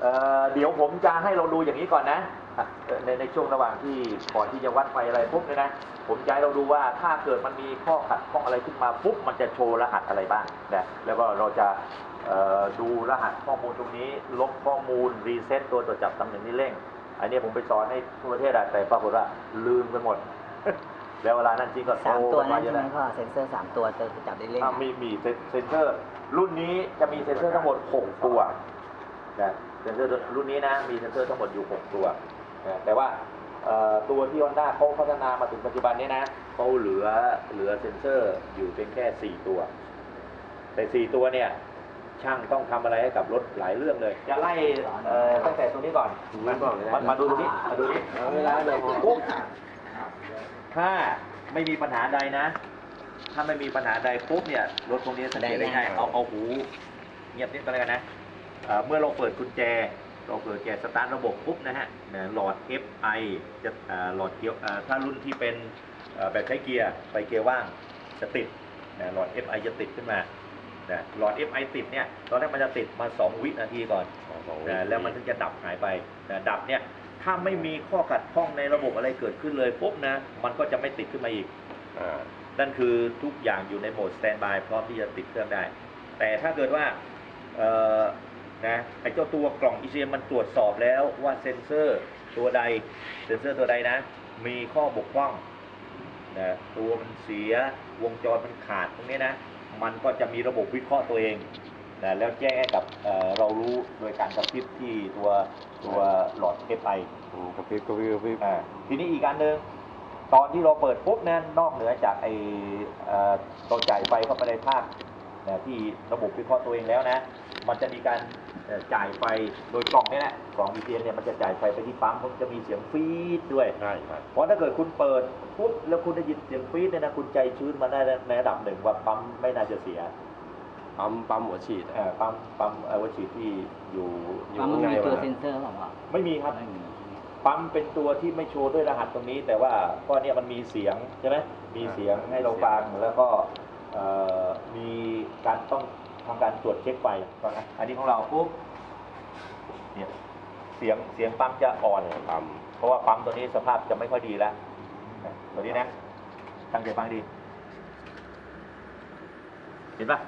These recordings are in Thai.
เอ่อเดี๋ยวผมจะให้เราดูอย่างนี้ก่อนนะอะเอ่อในในช่วงระหว่างที่ก่อนที่จะวัดไฟอะไรปุ๊บเนี่ยนะผมจะให้เราดูว่าถ้าเกิดมันมีข้อขัดข้องอะไรขึ้นมาปุ๊บมันจะโชว์รหัสอะไรบ้างนะแล้วก็เราจะเอ่อดูรหัสข้อมูลตรงนี้ ลบข้อมูลรีเซ็ตตัวตรวจจับตำแหน่งนี้เร่ง อันนี้ผมไปสอนให้ทั่วประเทศอะแต่ปรากฏว่าลืมกันหมด แล้วเวลานั้นจริงก็สามโทรตัวกันนั้มานเยใช่อะไหมนะพ่อเซ็นเซอร์สามตัวจะจับได้เล่นอะมีมีเซนเซนเซอร์ รุ่นนี้จะมีเซนเซอร์ทั้งหมด6ตัวนะเซ นเซอร์รุ่นนี้นะมีเซนเซอร์ทั้งหมดอยู่ 6 ตัวนะแต่ว่าเอ่อตัวที่ Honda เขาพัฒนามาถึงปัจจุบันนี้นะเขาเหลือเหลือเซนเซอร์อยู่เป็นแค่ 4 ตัว แต่ 4 ตัวเนี่ยช่างต้องทำอะไรให้กับรถหลายเรื่องเลย จะไล่เอ่อตั้งแต่ตรงนี้ก่อนมามามาดูตรงนี้มาดูนี้เวลาเดี๋ยวปุ๊บถ้าไม่มีปัญหาใดนะ ถ้าไม่มีปัญหาใดปุ๊บเนี่ยรถพวกนี้สังเกตได้ง่ายเอาเอาหู เงียบนิดก็แล้วกันนะ เอ่อเมื่อเราเปิดกุญแจ เราเปิดกุญแจสตาร์ทระบบปุ๊บนะฮะนะหลอด FI จะเอ่อหลอดเกียร์เอ่อถ้ารุ่นที่เป็นเอ่อแบบใช้เกียร์ไฟเกียร์ว่างจะติดนะหลอด FI จะติดขึ้นมานะหลอด FI ติดเนี่ยตอนแรกมันจะติดมา 2 วินาทีก่อนนะแล้วมันถึงจะดับหายไปนะดับเนี่ยถ้าไม่มีข้อขัดข้องในระบบอะไรเกิดขึ้นเลยปุ๊บนะมันก็จะไม่ติดขึ้นมาอีกอ่านั่นคือทุกอย่างอยู่ในโหมดสแตนบายพร้อมที่จะติดเครื่องได้ แต่ถ้าเกิดว่าเอ่อ นะไอ้เจ้าตัวกล่อง ECM มันตรวจสอบแล้วว่าเซ็นเซอร์ตัวใดเซ็นเซอร์ตัวใดนะ มีข้อบกพร่องนะตัวมันเสียวงจรมันขาดตรงนี้นะ มันก็จะมีระบบวิเคราะห์ตัวเองนะแล้วแจ้งให้กับเอ่อเรารู้โดยการกระพริบที่ตัวตัวหลอด FI อืมกระพริบกระพริบกระพริบอ่าทีนี้อีกอันหนึ่งตอนที่เราเปิดปุ๊บนะนอกเหนือจากไอเอ่อเราจ่ายไฟเข้าไปในภาคนะที่ระบบวิเคราะห์ตัวเองแล้วนะ มันจะมีการเอ่อจ่ายไฟโดยกล่องนี่แหละกล่อง BTN เนี่ยมันจะจ่ายไฟไปที่ปั๊มมันจะมีเสียงฟีดด้วยใช่ครับเพราะถ้าเกิดคุณเปิดปุ๊บแล้วคุณได้ยินเสียงฟีดเนี่ยนะคุณใจชื้นมาได้ในระดับหนึ่งว่าปั๊มไม่น่าจะเสียปั๊มปั๊มหัวฉีดเอ่อปั๊มปั๊มเอวัชีที่อยู่อยู่ปั๊มข้างมีในตัววะเซ็นเซอร์หรือเปล่าไม่มีครับไม่มีปั๊มเป็นตัวที่ไม่โชว์ด้วยรหัสตรงนี้ แต่ว่าก็เนี่ยมันมีเสียงใช่ไหมมีเสียงให้เราฟังแล้วก็เอ่อมีการต้อง ทำการตรวจเช็คไฟก่อนนะอันนี้ของเราปุ๊บเนี่ยเสียงเสียงปั๊มจะอ่อนปั๊มเพราะว่าปั๊มตัวนี้สภาพจะไม่ค่อยดีแล้วนะตัวนี้นะตั้งใจฟังดี เห็นปะ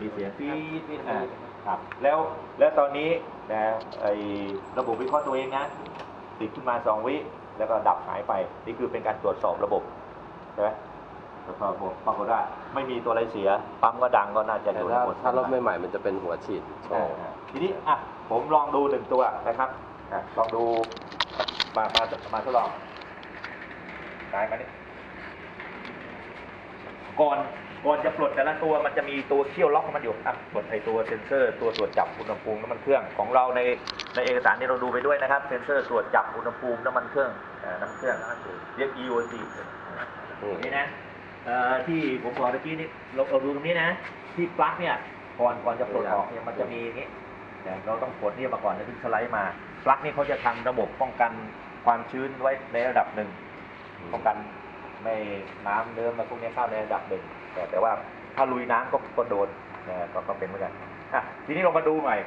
มีเสียงฟีดฟีดอ่าครับ แล้วแล้วตอนนี้นะไอ้ระบบวิเคราะห์ตัวเองนะติดขึ้นมาสองวิ แล้วก็ดับหายไป นี่คือเป็นการตรวจสอบระบบใช่ไหม ตรวจสอบระบบปรากฏว่าไม่มีตัวอะไรเสีย ปั๊มก็ดังก็น่าจะแต่อยู่ในถ้าหมดถ้ารถใหม่ๆมันจะเป็นหัวฉีดโชอ่าว์อ่าทีนี้อะผมลองดูหนึ่งตัวนะครับอะลองดูมามามาทดลองได้มานี่ก่อนก่อนจะปลดแต่ละตัวมันจะมีตัวเขี้ยวล็อกของมันอยู่อะปลดไอตัวเซ็นเซอร์ ตัวตรวจจับอุณหภูมิน้ำมันเครื่องของเราในในเอกสารนี้เราดูไปด้วยนะครับเซ็นเซอร์ตรวจจับอุณหภูมิน้ำมันเครื่องอ่าน้ำมันเครื่องเรียก EOC อืมนี่นะ เอ่อที่ผมบอกเมื่อกี้นี่เราเราดูตรงนี้นะ ที่ปลั๊กเนี่ยก่อนก่อนจะปลดออกเนี่ยมันจะมีอย่างนี้เนี่ยเราต้องกดเนี่ยมาก่อนแล้วถึงสไลด์มาปลั๊กนี่เขาจะทำระบบป้องกันความชื้นไว้ในระดับหนึ่งป้องกันไม่น้ำเดิมมาพวกนี้เข้าในระดับหนึ่งแต่แต่ว่าถ้าลุยน้ำก็ก็โดนนะก็ก็เป็นเหมือนกันอะทีนี้เรามาดูหน่อย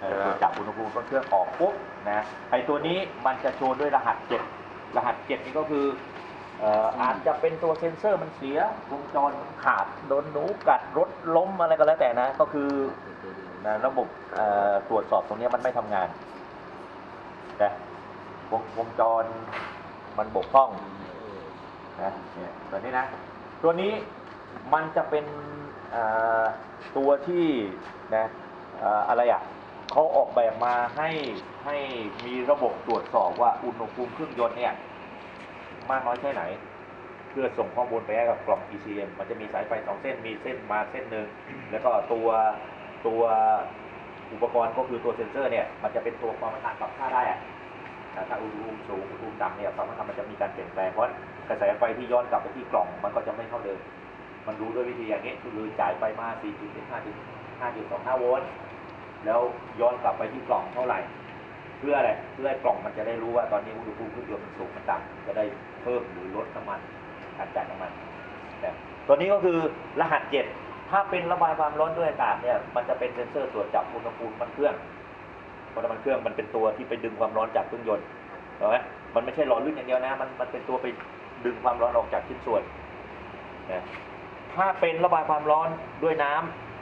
เอ่อตรวจจับอุณหภูมิต้นเครื่องออกปุ๊บนะไอตัวนี้มันจะโชว์ด้วยรหัสเจ็ดรหัสเจ็ดนี่ก็คือเอาจจะเป็นตัวเซ็นเซอร์มันเสียวงจรขาดโดนหนูกัดรถล้มอะไรก็แล้วแต่นะ ก็คือนะระบบตรวจสอบตรงนี้มันไม่ทำงานนะวงวงจรมันบกพร่องนะเนี่ยตัวนี้นะ ตัวนี้มันจะเป็นตัวที่นะอะไรอะเขาออกแบบมาให้ให้มีระบบตรวจสอบว่าอุณหภูมิเครื่องยนต์เนี่ย มากน้อยแค่ไหน เพื่อส่งข้อมูลไปให้กับกล่อง ECM มันจะมีสายไฟสองเส้นมีเส้นมาเส้นหนึ่งแล้วก็ตัวตัวอุปกรณ์ก็คือตัวเซ็นเซอร์เนี่ยมันจะเป็นตัวความต้านปรับค่าได้อะถ้าอุณหภูมิสูงอุณหภูมิต่ำเนี่ยความมันมันจะมีการเปลี่ยนแปลงเพราะกระแสไฟที่ย้อนกลับไปที่กล่องมันก็จะไม่เท่าเดิมมันรู้ด้วยวิธีอย่างนี้คือจ่ายไฟมา 4.5.5.25 โวลต์แล้วย้อนกลับไปที่กล่องเท่าไหร่ เพื่ออะไรเพื่อให้กล่องมันจะได้รู้ว่าตอนนี้อุณหภูมิเครื่องยนต์มันสูงมันต่ำจะได้ เพิ่มหรือลดน้ำมันการจ่ายน้ำมันนะตัวนี้ก็คือรหัสเจ็ดถ้าเป็นระบายความร้อนด้วยอากาศเนี่ยมันจะเป็นเซ็นเซอร์ตรวจจับอุณหภูมิมันเครื่องเพราะน้ำมันเครื่องมันเป็นตัวที่ไปดึงความร้อนจากเครื่องยนต์เห็นไหมมันไม่ใช่หล่อลื่นอย่างเดียวนะมันมันเป็นตัวไปดึงความร้อนออกจากชิ้นส่วนนะถ้าเป็นระบายความร้อนด้วยน้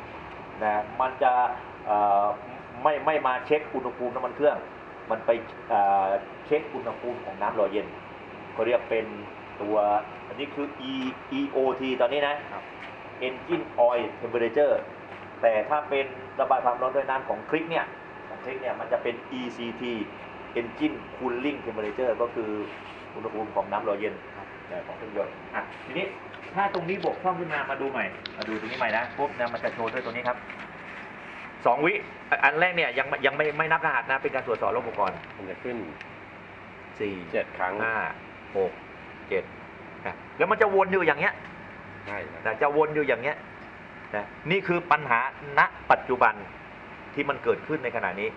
ำนะมันจะไม่ไม่มาเช็คอุณหภูมิน้ำมันเครื่อง มันไปเอ่อเช็คอุณหภูมิของน้ำหล่อเย็น เขาเรียกเป็นตัว อันนี้คือ E EOT ตอนนี้นะ Engine Oil Temperature แต่ถ้าเป็นระบายความร้อนด้วยน้ำของคลิกเนี่ยของคลิกเนี่ยมันจะเป็น ECT Engine Cooling Temperature ก็คืออุณหภูมิของน้ำหล่อเย็นนะของเครื่องยนต์อะทีนี้ถ้าตรงนี้บกพร่องขึ้นมามาดูใหม่ มาดูตรงนี้ใหม่นะปุ๊บนะมันจะโชว์ด้วยตัวนี้ครับสองวิอะอันแรกเนี่ยยังยังไม่ไม่นับรหัสนะเป็นการตรวจสอบระบบก่อนมันจะขึ้นสี่เจ็ดครั้งห้า หกเจ็ดนะแล้วมันจะวนอยู่อย่างเงี้ยใช่ครับแต่จะวนอยู่อย่างเงี้ยนะนี่คือปัญหาณปัจจุบันที่มันเกิดขึ้นในขณะนี้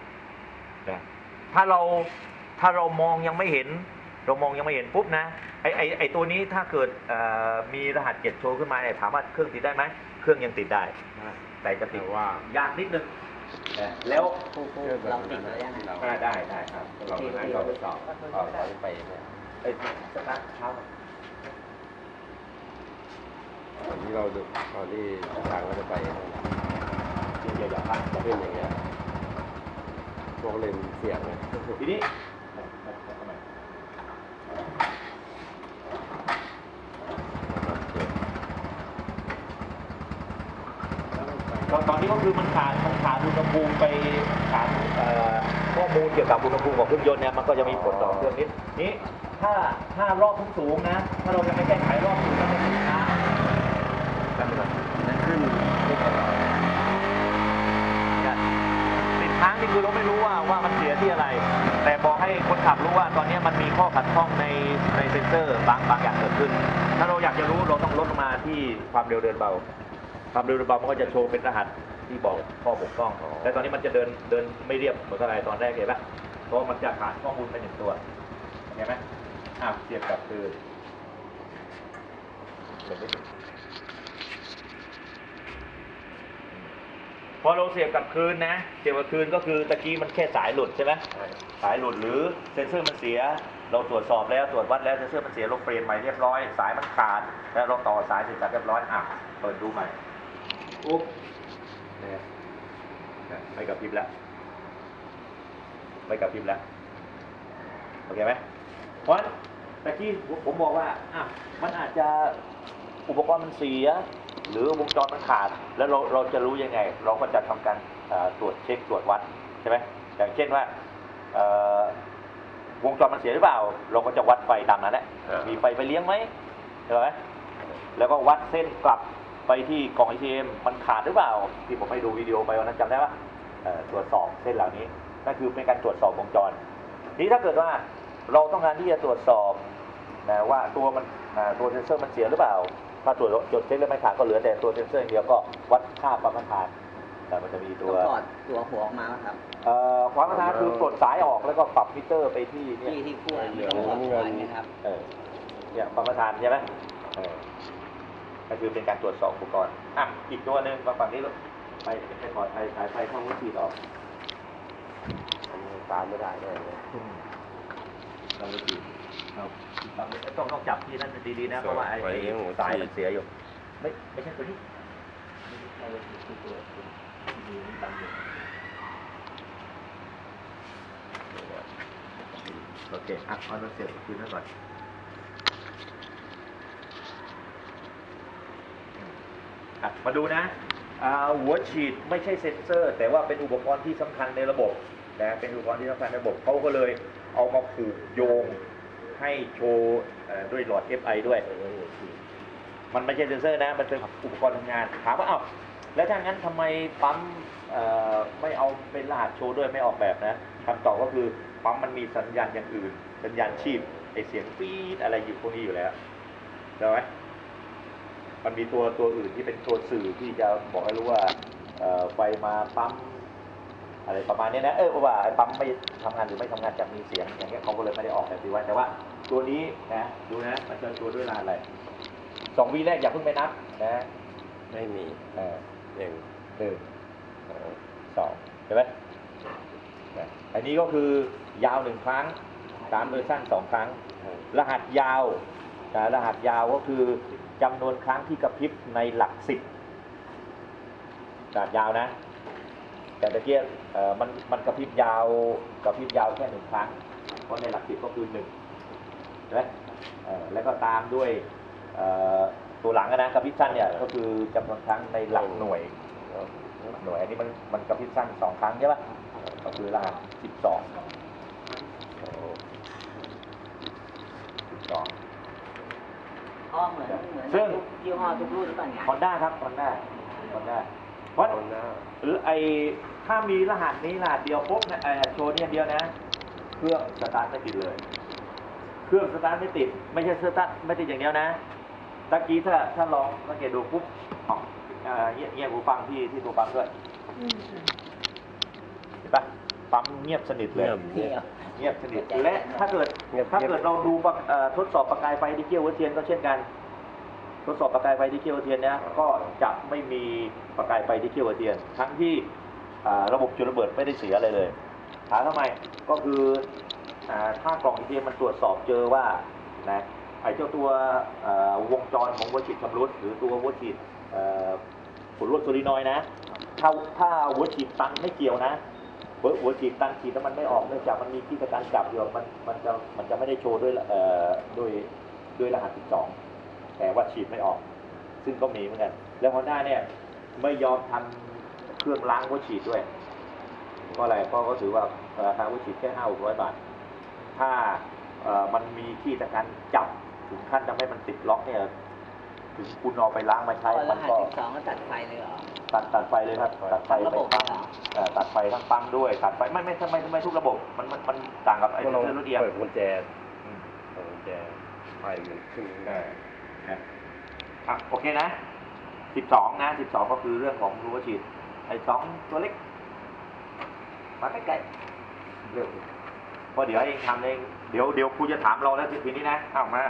นะถ้าเราถ้าเรามองยังไม่เห็น เรามองยังไม่เห็นปุ๊บนะไอไอไอตัวนี้ถ้าเกิดเอ่อมีรหัสเจ็ดโชว์ขึ้นมาเนี่ยถามว่าเครื่องติดได้ไหมเครื่องยังติดได้แต่จะติแต่ดว่ายากนิดนึงนะแล้วผู้ผู้เราติดแล้วยังไงเราอ่าได้ได้ครับเราไม่ได้เราไปสอบเราเราไปเนี่ย ไอ้ยสตาร์ทเช้าตอนที่เราดูตอนที่ทางก็จะไปเดี๋ยวอย่าพักจะขึ้นอย่างเงี้ยพวกเลนเสียงเนี่ยทีนี้ตอนตอนนี้ก็คือมันขาดมันขาดอุณหภูมิไปขาดข้อมูลเกี่ยวกับอุณหภูมิของเครื่องยนต์เนี่ยมันก็จะมีผลต่อเครื่องนิดนี้ ถ้าถ้ารอบสูงๆนะ ถ้าเรายังไม่แก้ไขรอบสูงก็จะติดค้างกันไปก่อนจะขึ้นไม่ตลอดเนี่ยติดค้างนี่คือเราไม่รู้ว่าว่ามันเสียที่อะไร แต่บอกให้คนขับรู้ว่าตอนนี้มันมีข้อขัดข้องในในเซ็นเซอร์บางบางอย่างเกิดขึ้น ถ้าเราอยากจะรู้เราต้องลดลงมาที่ความเร็วเดินเบา ความเร็วเดินเบามันก็จะโชว์เป็นรหัสที่บอกข้อบกพร่อง แต่ตอนนี้มันจะเดินเดินไม่เรียบเหมือนกับอะไรตอนแรกเห็นปะเพราะมันจะขาดข้อมูลไปหนึ่งตัวเห็นไหม อะเสียบกับคือเห็นไหมพอเราเสียบกับคืนนะ เสียบกับคืนก็คือตะกี้มันแค่สายหลุดใช่ไหมสายหลุดหรือเซ็นเซอร์มันเสีย เราตรวจสอบแล้วตรวจวัดแล้วเซ็นเซอร์มันเสียเราเปลี่ยนใหม่เรียบร้อย สายมันขาด แล้วเราต่อสายเสร็จสับเรียบร้อยอะเปิดดูใหม่อุ๊บไม่กระพริบแล้วไม่กระพริบแล้วโอเคไหม เพราะฉะนั้นตะกี้ผมบอกว่าอะมันอาจจะอุปกรณ์มันเสีย หรือวงจรมันขาด แล้วเราเราจะรู้ยังไง เราก็จะทำการเอ่อตรวจเช็คตรวจวัดใช่ไหมอย่างเช่นว่าเอ่อวงจรมันเสียหรือเปล่า เราก็จะวัดไฟตามนั้นแหละเออมีไฟไปเลี้ยงไหมใช่ไหมแล้วก็วัดเส้นกลับไปที่กล่อง ATM มันขาดหรือเปล่า ที่ผมไปดูวิดีโอไปวันนั้นจำได้ปะเอ่อตรวจสอบเส้นเหล่านี้นั่นคือเป็นการตรวจสอบวงจรทีนี้ถ้าเกิดว่า เราต้องการที่จะตรวจสอบนะว่าตัวมันอ่าตัวเซนเซอร์มันเสียหรือเปล่า ถ้าตรวจจดเช็คแล้วไม่ขาดก็เหลือแต่ตัวเซนเซอร์อย่างเดียวก็วัดค่าความต้านแต่มันจะมีต้ตัองวถอดตัวหัวออกมาครับเอ่อความต้านคือปลดสายออกแล้วก็ปรับมิเตอร์ไปที่เนี่ยที่ที่ขั้วไม่ต้องถอดหัวไหมครับเออเนี่ยความต้านใช่ไหมเออก็คือเป็นการตรวจสอบอุปกรณ์อะอีกตัวหนึ่งมาฝั่งนี้ลูกไปไปถอดสายสายไฟเข้าหัวฉีดออกมันตามไม่ได้ด้วยเนี่ย เราไปฉีดเราต้องต้องจับที่นั่นดีๆนะ เพราะว่าไอ้ไว้ไอ้เลี้ยงหัวสายฉีดมันเสียอยู่ ไม่ไม่ใช่ตัวนี้ไม่ใช่ตัวตัวตัวมีนี่ตั้งอยู่โอเคอะเอาเราเสียบคืนนั่นก่อนอะมาดูนะอ่าหัวฉีดไม่ใช่เซ็นเซอร์ แต่ว่าเป็นอุปกรณ์ที่สำคัญในระบบนะเป็นอุปกรณ์ที่สำคัญในระบบเขาก็เลย เอามาผูกโยงให้โชว์ด้วยหลอด FI ด้วย มันไม่ใช่เซนเซอร์นะ มันเป็นอุปกรณ์ทำงาน ถามว่าเอ้าแล้วถ้างั้นทำไมปั๊มไม่เอาเป็นรหัสโชว์ด้วยไม่ออกแบบนะคำตอบก็คือปั๊มมันมีสัญญาณอย่างอื่น สัญญาณชีพไอเสียงปี๊ดอะไรอยู่พวกนี้อยู่แล้วใช่ไหมมันมีตัวตัวอื่นที่เป็นตัวสื่อที่จะบอกให้รู้ว่าไฟมาปั๊ม อะไรประมาณนี้นะเออว่าไอ้ปั๊มไม่ทำงานหรือไม่ทำงานจากมีเสียงอย่างเงี้ยเขาก็เลยไม่ได้ออกแบบนี้ไว้แต่ว่าตัวนี้นะดูนะมันจะตัวด้วยรหัสอะไรสองวีแรกอย่าเพิ่งไปนับนะไม่มีเออหนึ่งหนึ่งสองสองใช่ไหมนะอันนี้ก็คือยาวหนึ่งครั้งตามโดยสั้นสองครั้ง รหัสยาวนะรหัสยาวก็คือจำนวนครั้งที่กระพริบในหลักสิบรหัสยาวนะ แต่ตะเกียบเอ่อมันมันกระพริบยาวกระพริบยาวแค่หนึ่งครั้ง เพราะในหลักสิบก็คือหนึ่งใช่ไหมเอ่อแล้วก็ตามด้วยเอ่อตัวหลังอะนะกระพริบสั้นเนี่ยก็คือจำนวนครั้งในหลักหน่วยหน่วยอันนี้มันมันกระพริบสั้นสองครั้งใช่ปะก็คือรหัสสิบสองสิบสองอ๋อเหมือนเหมือนซึ่งทุกยี่ห้อทุกรุ่นหรือเปล่าเนี่ยฮอนด้าครับฮอนด้าฮอนด้าเพราะคนหน้าหรือไอ ถ้ามีรหัสนี้รหัสเดียวปุ๊บเนะเอ่อโชว์เนี่ยเดียวนะ เครื่องสตาร์ทไม่ติดเลย เครื่องสตาร์ทไม่ติด ไม่ใช่สตาร์ทไม่ติดอย่างเดียวนะตะกี้ถ้าถ้าลองสังเกตดูปุ๊บอ๋อเอ่อเงียบเงียบหูฟังที่ที่ตัวปั๊มด้วยเห็นปะปั๊มเงียบสนิทเลยเงียบเที่ยวเงียบสนิทและถ้าเกิดเงียบถ้าเกิดเราดูปะเอ่อทดสอบประกายไฟที่เกี่ยวหัวเทียนก็เช่นกัน ทดสอบประกายไฟที่เกี่ยวหัวเทียนเนี่ยก็จะไม่มีประกายไฟที่เกี่ยวหัวเทียน ทั้งที่อ่า ระบบจุดระเบิดไม่ได้เสียอะไรเลยถามทำไมก็คือถ้ากล่องอีเทีมันตรวจสอบเจอว่านะไอ้เจ้าตัววงจรของหัวฉีดชำรุดหรือตัวหัวฉีดเอ่อผลลวดโซลินอยนะ ถ้าถ้าหัวฉีดตันไม่เกี่ยวนะวัวฉีดตันฉีดแล้วมันไม่ออกเนื่องจากมันมีที่กระการจับอยู่มันมันจะมันจะไม่ได้โชว์ด้วยเอ่อด้วยด้วยรหัส12แต่ว่าฉีดไม่ออก ซึ่งก็มีเหมือนกัน แล้วฮอนด้าเนี่ยไม่ยอมทำ เครื่องล้างหัวฉีดด้วย เพราะอะไรเพราะเขาถือว่าราคาหัวฉีดแค่ห้าหกร้อยบาท ถ้าเอ่อมันมีที่ตะการจับถึงขั้นทำให้มันติดล็อกเนี่ยถึงคุณเอาไปล้างมาใช้พอรมันหัสก็สิบสองก็ตัดไฟเลยเหรอตัดตัดไฟเลยครับตัดไฟทั้งระไปบบปั๊มเหรอเอ่อตัดไฟทั้งปั๊มด้วยตัดไฟไม่ไม่ทำไมทำไมทุกระบบมันมันมันต่างกับไอ้ก็ลองเรื่องรถเอียงเปิดกุญแจอืมเปิดกุญแจไฟมันขึ้นเออนะอะโอเคนะสิบสองนะสิบสองก็คือเรื่องของรั้วฉีด ไอ้สองตัวเล็กมาใกล้ๆเรื่องเพราะเดี๋ยวเองทำเองเดี๋ยวเดี๋ยวครูจะถามเราแล้วทีนี้นะเอามา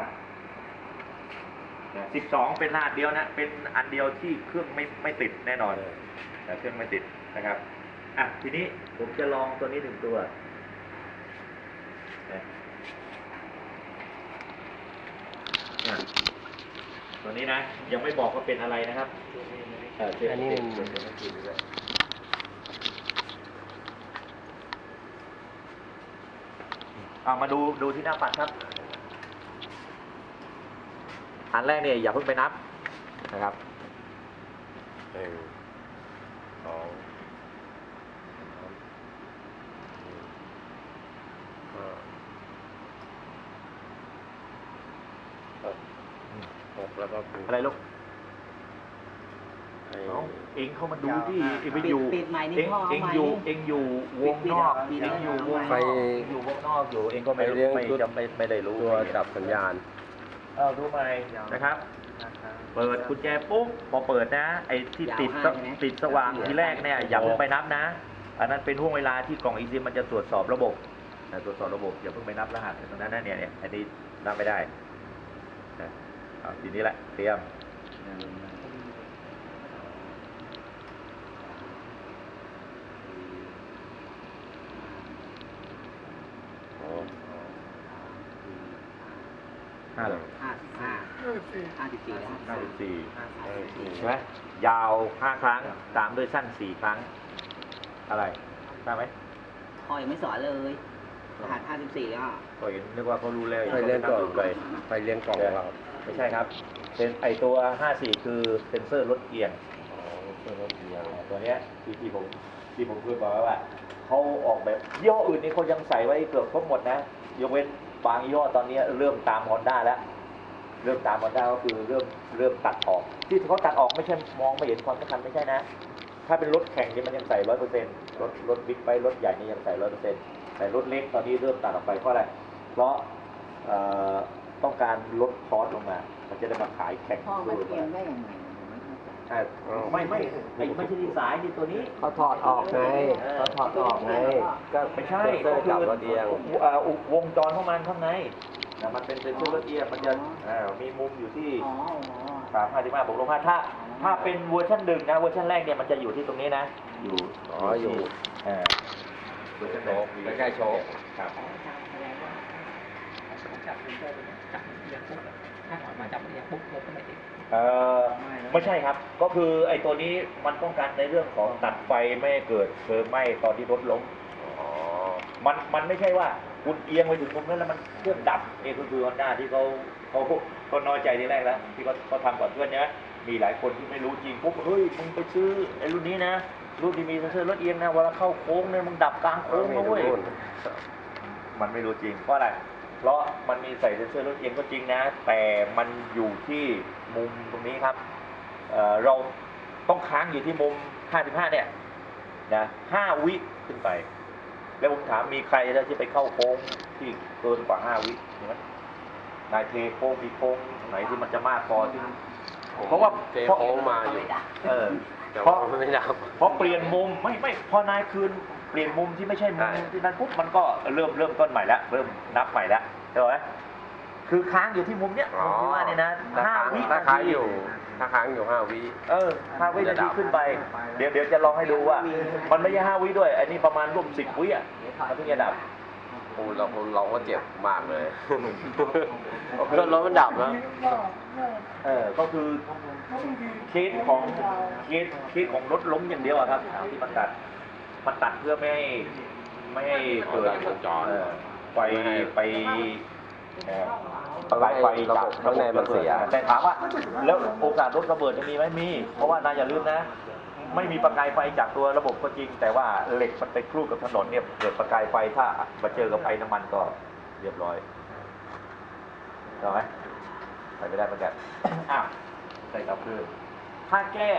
สิบสองเป็นรหัสเดียวนะ เป็นอันเดียวที่เครื่องไม่ไม่ติดแน่นอนแต่เครื่องไม่ติดนะครับอะทีนี้ผมจะลองตัวนี้หนึ่งตัวอะ ตัวนี้นะ ยังไม่บอกว่าเป็นอะไรนะครับเออเช็คอันนี้เช็มัคนเช็คเช็คเช็คด้วยเอามาดูดูที่หน้าปัดครับ อันแรกเนี่ยอย่าเพิ่งไปนับนะครับ หนึ่งสองสามห้าหกหกแล้วก็ อะไรลูกให้เอ้าเองเข้ามาดูที่เองไปอยู่ปิดไมค์นี่เองพ่อเอาเองไมค์อยู่นี่เองอยู่วงนอกปิดเอปิดงอยู่วงไฟนอกเองอยู่วงนอกอยู่เองก็ไม่รู้ไปเลี้ยงไม่ชุดจะไม่ไม่ได้รู้ตัวจับสัญญาณ เออรู้ไหมนะครับ เปิดกุญแจปุ๊บพอเปิดนะ ไอ้ที่ติดยาวห้าใช่ไหมติดสว่างทีแรกเนี่ยอย่าเพิ่งไปนับนะ อันนั้นเป็นห่วงเวลาที่กล่องอีซีมันจะตรวจสอบระบบนะตรวจสอบระบบอย่าเพิ่งไปนับรหัสตรงนั้นนะเนี่ยเนี่ยอันนี้นับไม่ได้นะเอา ทีนี้แหละเตรียมห้าเลยห้าสิบห้าห้าสิบสี่แล้วห้าสิบสี่ห้าสิบสี่ใช่ไหมยาวห้าครั้ง ตามด้วยสั้นสี่ครั้ง อะไรทราบไหมพ่อยังไม่สอนเลยรหัสห้าสิบสี่แล้วก็เห็นนึกว่าเขารู้แล้วไฟเลี้ยงกล่องไปไฟเลี้ยงกล่องเรา ไม่ใช่ครับ เป็นไอตัวห้าสี่คือเซ็นเซอร์ลดเอียงอ๋อเพื่อรถเอียงตัวเนี้ยที่ที่ผมที่ผมเคยบอกไว้ว่าเขาออกแบบยี่ห้ออื่นนี่เขายังใส่ไว้เกือบครบหมดนะ ยกเว้นบางยี่ห้อตอนนี้เริ่มตามฮอนด้าแล้ว เริ่มตามฮอนด้าก็คือเริ่มเริ่มตัดออก ที่เขาตัดออกไม่ใช่มองไม่เห็นความสำคัญไม่ใช่นะ ถ้าเป็นรถแข่งนี่มันยังใส่ร้อยเปอร์เซ็นต์รถรถบิ๊กไบค์รถใหญ่นี่ยังใส่ร้อยเปอร์เซ็นต์แต่รถเล็กตอนนี้เริ่มตัดออกไปเพราะอะไร เพราะเอ่อ ต้องการลดคอสลงมา มันจะได้มาขายแข่งพ่อมาด้วยเตรียมได้ยังไงผมไม่เข้าใจใช่ไม่ไม่ไอ้ไม่ใช่ที่สายนี่ตัวนี้เขาถอดออกไงเขาถอดออกไงก็ไม่ใช่เซอร์จับรถเอียงเอ่อวงจรของมันข้างในนะมันเป็นเซนเซอร์รถเอียงมันจะเอ่อมีมุมอยู่ที่อ๋ออ๋อสามห้าสิบห้าบวกลบห้าถ้า ถ้าเป็นเวอร์ชันหนึ่งนะเวอร์ชันแรกเนี่ยมันจะอยู่ที่ตรงนี้นะ อยู่อ๋ออยู่ที่เอ่อคุยเส้นโชหนึ่งคใกล้ๆโชคครับแสดงว่าผม จับเซนเซอร์ตัวนี้จับเอียงปุ๊บถ้าถอยมาจับเอียงปุ๊บรถก็ไม่ติดเอ่อไม่ใช่ครับ ก็คือไอ้ตัวนี้มันป้องกันในเรื่องของตัดไฟไม่ให้เกิดเพลิงไหม้ตอนที่รถล้มอ๋อมันมันไม่ใช่ว่าคุณเอียงไปถึงตรงนั้นแล้วมันเครื่องดับนี่ก็คือฮอนด้าที่เขาเขาเขาน้อยใจทีแรกแล้ว ที่เขาเขาทำก่อนเพื่อนใช่ไหมมีหลายคนที่ไม่รู้จริงปุ๊บเฮ้ยมึงไปซื้อไอ้รุ่นนี้นะรุ่นที่มีเซ็นเซอร์รถเอียงนะเวลาเข้าโค้งเนี่ยมึงดับกลางโค้งนะเว้ยมันไม่รู้จริงเพราะอะไร เพราะมันมีใส่เซ็นเซอร์รถเอียงก็จริงนะ แต่มันอยู่ที่มุมตรงนี้ครับเอ่อเราต้องค้างอยู่ที่มุม 55 เนี่ยนะ5วิขึ้นไป แล้วผมถามมีใครแล้วที่ไปเข้าโค้งที่เกินกว่า 5 วิมีไหมนายเทโค้งมีโค้งไหนที่มันจะมากพอที่เพราะว่าเจโค้งมาอยู่เออแต่เพว่าราะไม่ดับพอเปลี่ยนมุมไม่ไม่พอนายคืน เปลี่ยนมุมที่ไม่ใช่มุมใช่ที่นั้นปุ๊บมันก็เริ่มเริ่มต้นใหม่แล้วเริ่มนับใหม่แล้วใช่ไหมคือค้างอยู่ที่มุมเนี้ยอ๋อมุมที่ว่าเนี่ยนะถ้าห้าค้างวิถ้าค้างอยู่ถ้าค้างอยู่ห้าวิเออห้าวิจะนาดัทีบขึ้นไป เดี๋ยวเดี๋ยวจะลองให้ดูว่า มันไม่ใช่ห้าวิด้วยอันนี้ประมาณร่วมสิบวิอะมันถึงจะดับโอ้เราเราก็เจ็บมากเลยรถรถมันดับแล้วเออก็คือเคสของเคสเคสของรถล้มอย่างเดียวอะครับที่มันตัด มันตัดเพื่อไม่ให้ไม่ให้เกิดวงจร เออไปไปเอ่อประกายไฟจากข้างในมันเสีย แต่ถามว่า แล้วโอกาสรถระเบิดจะมีไหมมี เพราะว่านายอย่าลืมนะ ไม่มีประกายไฟจากตัวระบบก็จริง แต่ว่าเหล็กมันไปคลูกกับถนนเนี่ยเกิดประกายไฟถ้ามาเจอกับไฟน้ำมันก็เรียบร้อยถูกไหมใส่ไม่ได้เหมือนกัน อ้าวใส่กลับคืนถ้าแก้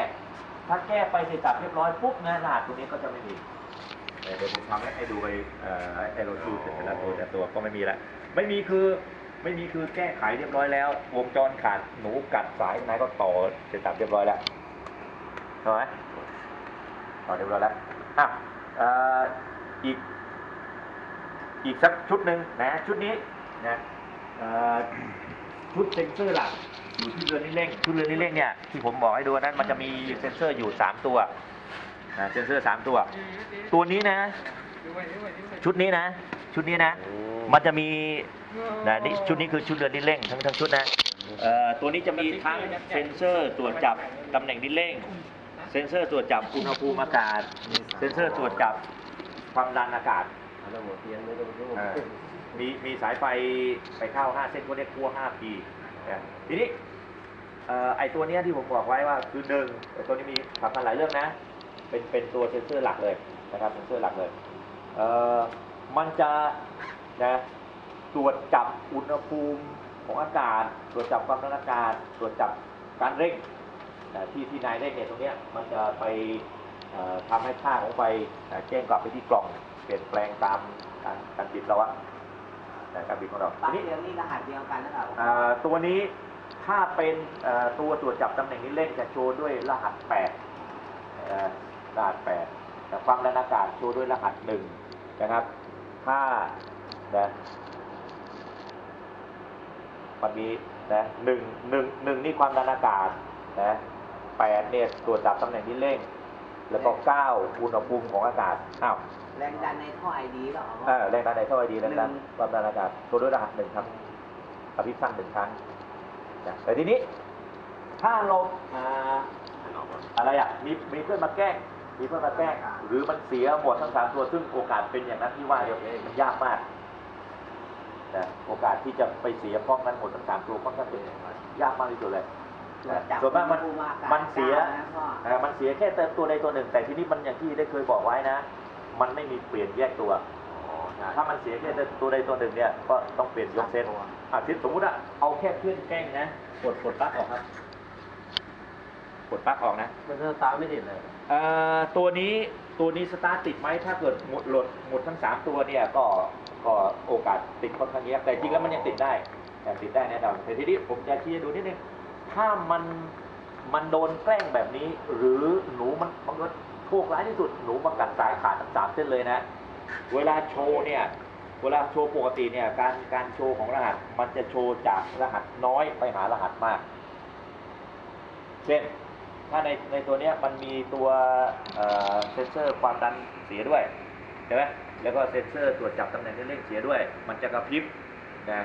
ถ้าแก้ไปเสร็จสับเรียบร้อยปุ๊บนะรหัสตัวนี้ก็จะไม่มี เดี๋ยวผมทำให้ให้ดูไปเอ่อไอ้รทูเสร็จแล้วตัวแต่ตัวก็ไม่มีแล้วไม่มีคือไม่มีคือแก้ไขเรียบร้อยแล้ว วงจรขาดหนูกัดสายไหนก็ต่อเสร็จสับเรียบร้อยแล้วเห็นไหมต่อเรียบร้อยแล้วอะเอ่ออีกอีกสักชุดหนึ่งนะชุดนี้นะชุดเซนเซอร์หลักอยู่ที่เรือนนี่เร่งชุดเรือนนี่เร่งเนี่ยที่ผมบอกให้ดูนั้นมันจะมีเซนเซอร์อยู่สามตัว นะเซ็นเซอร์สามตัว ตัวนี้นะ ชุดนี้นะ ชุดนี้นะ มันจะมีนะนี่ชุดนี้คือชุดเรือนดิ้นเร่งทั้งทั้งชุดนะเอ่อตัวนี้จะมีทั้งเซ็นเซอร์ตรวจจับตำแหน่งดิ้นเร่ง เซ็นเซอร์ตรวจจับอุณหภูมิอากาศ เซ็นเซอร์ตรวจจับความดันอากาศเออมีมีสายไฟไปเข้า 5 เส้นก็เรียกขั้ว5 p นะทีนี้เอ่อไอตัวเนี้ยที่ผมบอกไว้ว่าคือหนึ่งไอ้ตัวนี้มีสำคัญหลายเรื่องนะ เป็นเป็นตัวเซ็นเซอร์หลักเลยนะครับเซ็นเซอร์หลักเลยเอ่อมันจะนะตรวจจับอุณหภูมิของอากาศ ตรวจจับความดันอากาศ ตรวจจับการเร่งนะที่ที่นายเร่งเนี่ยตรงเนี้ยมันจะไปเอ่อทำให้ค่าของไฟนะแจ้งกลับไปที่กล่องเปลี่ยนแปลงตามการการบิดเราอะนะการบิดของเราปลั๊กทีนี้เดียวนี่รหัสเดียวกันนะครับอ่าตัวนี้ถ้าเป็นเอ่อตัวตรวจจับตำแหน่งนี้เล่นจะโชว์ด้วยรหัส 8 เอ่อรหัส8แต่ความดันอากาศโชว์ด้วยรหัส1นะครับถ้านะมันมีนะหนึ่งหนึ่งหนึ่งนี่ความดันอากาศนะแปดเนี่ยตรวจจับตำแหน่งนี้เร่ง แล้วก็เก้าอุณหภูมิของอากาศอ้าวแรงดันในท่อไอดีหรอเออแรงดันในท่อไอดีแรงดันหนึ่งความดันอากาศโชว์ด้วยรหัสหนึ่งครับกระพริบสั้นหนึ่งครั้งนะแต่ทีนี้ถ้าเราอ่าอะไรอะมีมีเพื่อนมาแกล้ง มีเพื่อนมาแกล้งหรือมันเสียหมดทั้งสามตัวซึ่งโอกาสเป็นอย่างนั้นที่ว่าเนี่ยมันยากมากนะโอกาสที่จะไปเสียพร้อมกันหมดทั้งสามตัวค่อนข้างเป็นยากมากที่สุดเลยตรวจจับส่วนมากมันอุณหภูมิอากาศมันเสียนะพ่อเอ่อมันเสียแค่แต่ตัวใดตัวหนึ่ง แต่ทีนี้มันอย่างที่ได้เคยบอกไว้นะ มันไม่มีเปลี่ยนแยกตัวถ้ามันเสียแค่ตัวใดตัวหนึ่งเนี่ยก็ต้องเปลี่ยนยกเซตอะทิศสมมุติอะเอาแค่เพื่อนแกล้งนะกดกดปลั๊กออกครับ กดปลั๊กออกนะ มันจะตามไม่ติดเลย เอ่อตัวนี้ตัวนี้สตาร์ทติดไหมถ้าเกิดหมดหลดหมดทั้งสามตัวเนี่ยก็ก็โอกาสติดค่อนข้างเยอะแต่จริงแล้วมันยังติดได้แต่ติดได้แน่นอนแต่ทีนี้ผมจะชี้ให้ดูนิดนึงถ้ามันมันโดนแกล้งแบบนี้ หรือหนูมันมันก็โชคร้ายที่สุดหนูมากัดสายขาดทั้งสามเส้นเลยนะ เวลาโชว์เนี่ยเวลาโชว์ปกติเนี่ยการการโชว์ของรหัส มันจะโชว์จากรหัสน้อยไปหารหัสมาก เช่น ถ้าในในตัวเนี้ยมันมีตัวเอ่อเซนเซอร์ความดันเสียด้วยใช่ไหมแล้วก็เซ็นเซอร์ตรวจจับตำแหน่งเร่งเสียด้วย มันจะกระพริบนะ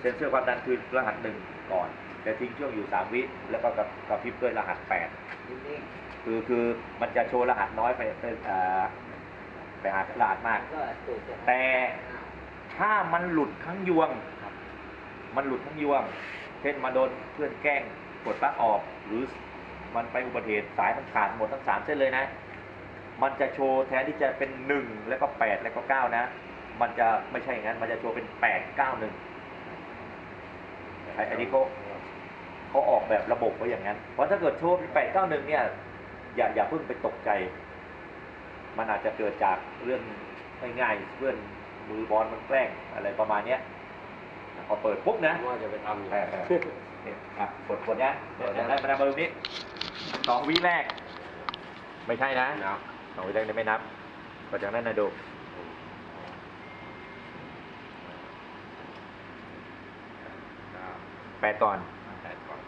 เซ็นเซอร์ความดันคือรหัสหนึ่งก่อนแต่ทิ้งช่วงอยู่ 3 วิแล้วก็กระกระพริบด้วยรหัส 8 คือคือมันจะโชว์รหัสน้อยไปไปอ่าไปหารหัสมาก แต่ถ้ามันหลุดทั้งยวง มันหลุดทั้งยวง เช่นมาโดนเพื่อนแกล้งกดปลั๊กออกหรือ มันไปอุบัติเหตุสายมันขาดหมดทั้งสามเส้นเลยนะ มันจะโชว์แทนที่จะเป็นหนึ่งแล้วก็แปดแล้วก็เก้านะ มันจะไม่ใช่อย่างนั้น มันจะโชว์เป็นแปดเก้าหนึ่งไอ้อันนี้เขาเขาออกแบบระบบไว้อย่างนั้น เพราะถ้าเกิดโชว์เป็นแปดเก้าหนึ่งเนี่ย อย่าอย่าเพิ่งไปตกใจ มันอาจจะเกิดจากเรื่องง่ายๆเพื่อนมือบอลมันแกล้งอะไรประมาณเนี้ย พอเปิดปุ๊บนะว่าจะไปทำอยู่เออเออเนี่ยอะกดกดนะเดี๋ยวได้มาดามมาตรงนี้สองวิแรก ไม่ใช่นะนะสองวิแรกเนี่ยไม่นับก็จากนั้นนะดูแปดก่อน แปดก่อน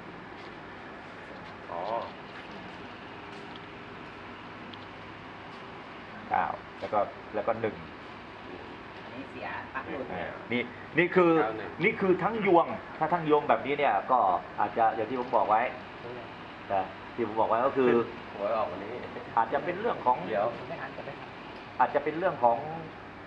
อ๋อเก้าแล้วก็แล้วก็หนึ่งอั นนี้เสียปลั๊กหลุดอ่านี่นี่คือนี่คือทั้งยวง ถ้าทั้งยวงแบบนี้เนี่ยก็อาจจะอย่างที่ผมบอกไว้แต่ที่ผมบอกไว้ก็คือ หวยออกวันนี้ อาจจะเป็นเรื่องของ เดี๋ยว ไม่ทันจะไม่ทันอาจจะเป็นเรื่องของ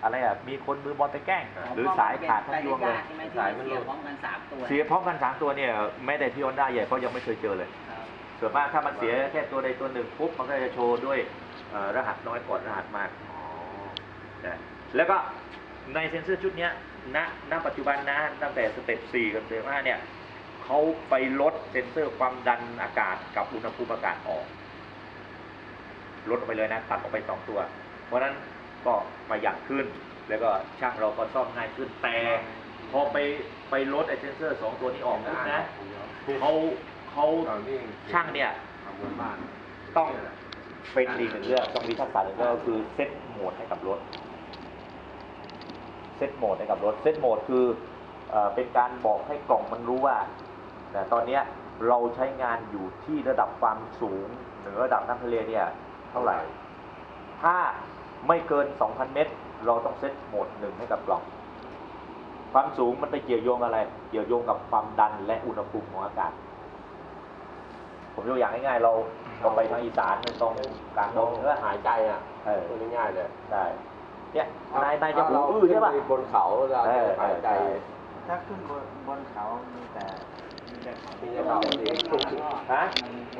อะไรอะ มีคนมือบอลไปแกล้ง หรือสายขาดทั้งยวงเลยสายมันเสียพร้อมกันสามตัวเสียพร้อมกันสามตัวเนี่ยแม้แต่ที่ฮอนด้าใหญ่เขายังไม่เคยเจอเลย ครับ ส่วนมากถ้ามันเสียแค่ตัวใดตัวหนึ่งปุ๊บมันก็จะโชว์ด้วยเอ่อรหัสน้อยกว่ารหัสมากอ๋อนะแล้วก็ ในเซนเซอร์ชุดนี้ณณปัจจุบันนะตั้งแต่สเต็ป4กับสเต็ป5เนี่ยเขาไปลดเซนเซอร์ความดันอากาศกับอุณหภูมิอากาศออก ลดออกไปเลยนะตัดออกไปสองตัว เพราะนั้นก็ประหยัดขึ้น แล้วก็ช่างเราก็ซ่อมง่ายขึ้นแต่พอไปไปลดไอเซนเซอร์สองตัวนี้ออกนะเขาเขาช่างเนี่ยต้องเป็นอีหนึ่งเรื่องต้องมีทักษะหนึ่งเรื่องก็คือเซ็ตโหมดให้กับรถ เซตโหมดให้กับรถเซตโหมดคือเออเป็นการบอกให้กล่องมันรู้ว่าแต่ตอนเนี้ยเราใช้งานอยู่ที่ระดับความสูงเหนือระดับน้ำทะเลเนี่ยเท่าไหร่ ถ้าไม่เกิน 2,000 เมตร เราต้องเซตโหมดหนึ่งให้กับกล่อง ความสูงมันไปเกี่ยวโยงอะไร เกี่ยวโยงกับความดันและอุณหภูมิของอากาศ ผมยกอย่างง่ายๆ เราเราไปทางอีสานตรงกลางดเรางเนื้อหายใจอะเออพูดง่ายๆเลยใช่ เนี่ยนายนายจะหูอื้อใช่ป่ะบนเขาเราเออหายใจเออถ้าขึ้นบนบนเขามีแต่มีแต่เขามีแต่เขาดีฮะ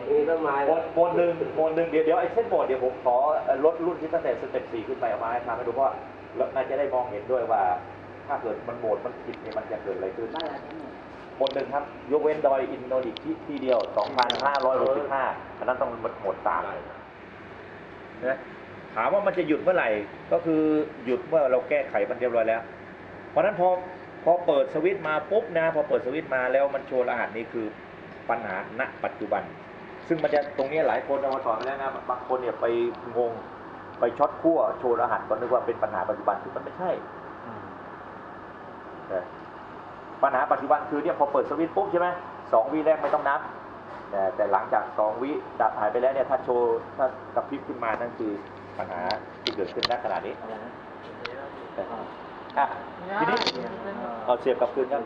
มีต้นไม้โหมดโหมดหนึ่งโหมดหนึ่งเดี๋ยวเดี๋ยวไอ้เส้นโหมดเดี๋ยวผมขอเอ่อลดรุ่นที่ตั้งแต่สเต็ปสี่ขึ้นไปเอามาให้ทำให้ดูเพราะว่าเราน่าจะได้มองเห็นด้วยว่า ถ้าเกิดมันโหมดมันผิดเนี่ยมันจะเกิดอะไรขึ้นบ้านเราทั้งหมดโหมดหนึ่งครับ ยกเว้นดอยอินโดนีที่ที่เดียว 2,565อันนั้นต้องโหมดสามนะ ถามว่ามันจะหยุดเมื่อไหร่ ก็คือหยุดเมื่อเราแก้ไขมันเรียบร้อยแล้ว เพราะฉะนั้นพอพอเปิดสวิตช์มาปุ๊บนะพอเปิดสวิตช์มาแล้วมันโชว์รหัสนี่คือปัญหาณปัจจุบัน ซึ่งมันจะตรงนี้หลายคนเอามาสอนไปแล้วนะบางคนเนี่ยไปงงไปช็อตขั้วโชว์รหัสก็นึกว่าเป็นปัญหาปัจจุบันคือมันไม่ใช่แต่ปัญหาปัจจุบันคือเนี่ยพอเปิดสวิตช์ปุ๊บใช่ไหมสองวิแรกไม่ต้องนับแต่แต่หลังจากสองวิดับหายไปแล้วเนี่ยถ้าโชว์ถ้ากระพริบขึ้นมานั่นคือ ปัญหาที่เกิดขึ้นณขณะนี้อะทีนี้เอาเสียบกลับคืนครับ